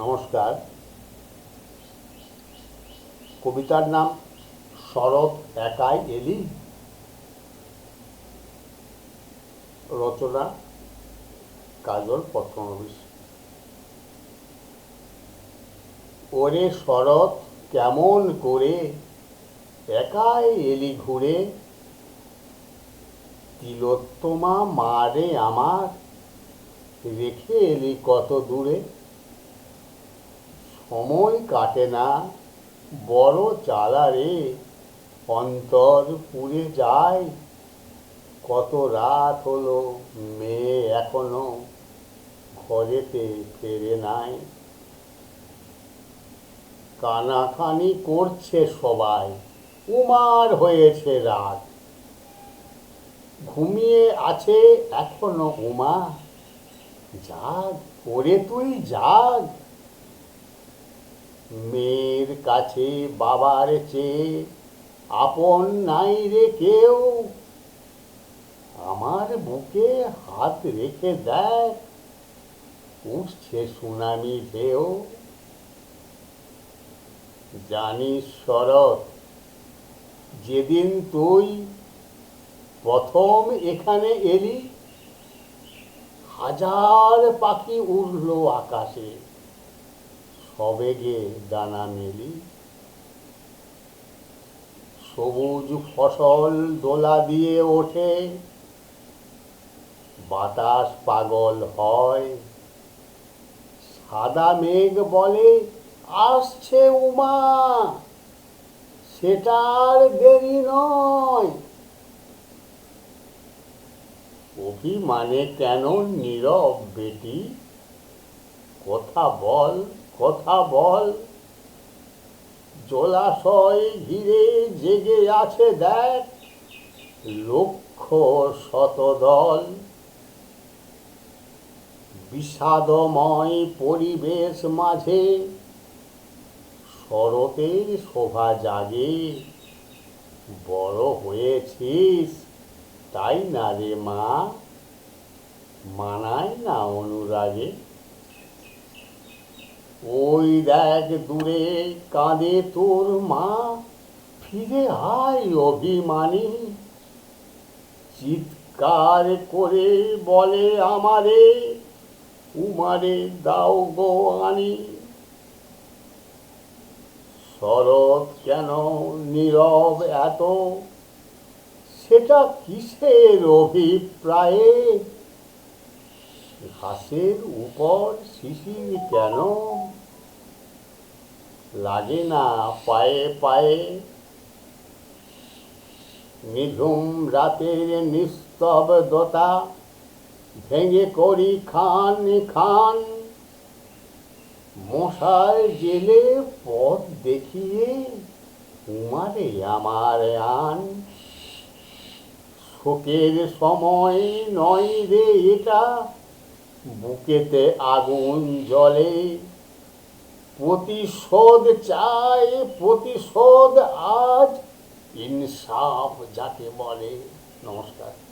নমস্কার। কবিতার নাম শরৎ একাই এলি। রচনা কাজল পত্রনবিশ ওরে শরৎ, কেমন করে একাই এলি ঘুরে? তিলোত্তমা মারে আমার, রেখে এলি কত দূরে? সময় কাটে না। বড় জ্বালা রে, অন্তর পুড়ে যায়। কত রাত হলো, মেয়ে এখনও ঘরেতে ফেরে নাই। কানাকানি করছে সবাই, উমার হয়েছে রাত। ঘুমিয়ে আছে এখনও উমা। জাগ, ওরে তুই জাগ। মেয়ের কাছে বাবার চেয়ে আপন নাই রে কেউ। আমার বুকে হাত রেখে দেখ, উঠছে সুনামি ঢেউ। জানিস শরৎ, যেদিন তুই প্রথম এখানে এলি, হাজার পাখি উড়লো আকাশে। সবেগে ডানা মেলি, সবুজ ফসল দোলা দিয়ে ওঠে, বাতাস পাগল হয়। সাদা মেঘ বলে, আসছে উমা সেটার দেরি নয়। অভিমানে কেন নীরব বেটি? কথা বল। কথা বল। জলাশয় ঘিরে জেগে আছে দেখ লক্ষ শতদল। বিষাদময় পরিবেশ মাঝে শরতের শোভা জাগে। বড় হয়েছিস, তাই না রে মা? মানায় না অনুরাগে। ওই দেখ দূরে কাঁদে তোর মা, ফিরে আয় অভিমানী। চিৎকার করে বলে আমারে, উমারে দাও গো আনি। শরৎ কেন নীরব এত? সেটা কিসের অভিপ্রায়ে? ঘাসের উপর শিশির কেন? লাগে না পায়ে পায়ে। নিঝুম রাতের নিস্তব্ধতা ভেঙে করি খান খান। মশার জেলে পথ দেখিয়ে উমারে আমার আন। শোকের সময় নয় রে এটা, বুকেতে আগুন জ্বলে। প্রতিশোধ চাই প্রতিশোধ আজ। ইনসাফ যাকে বলে নমস্কার।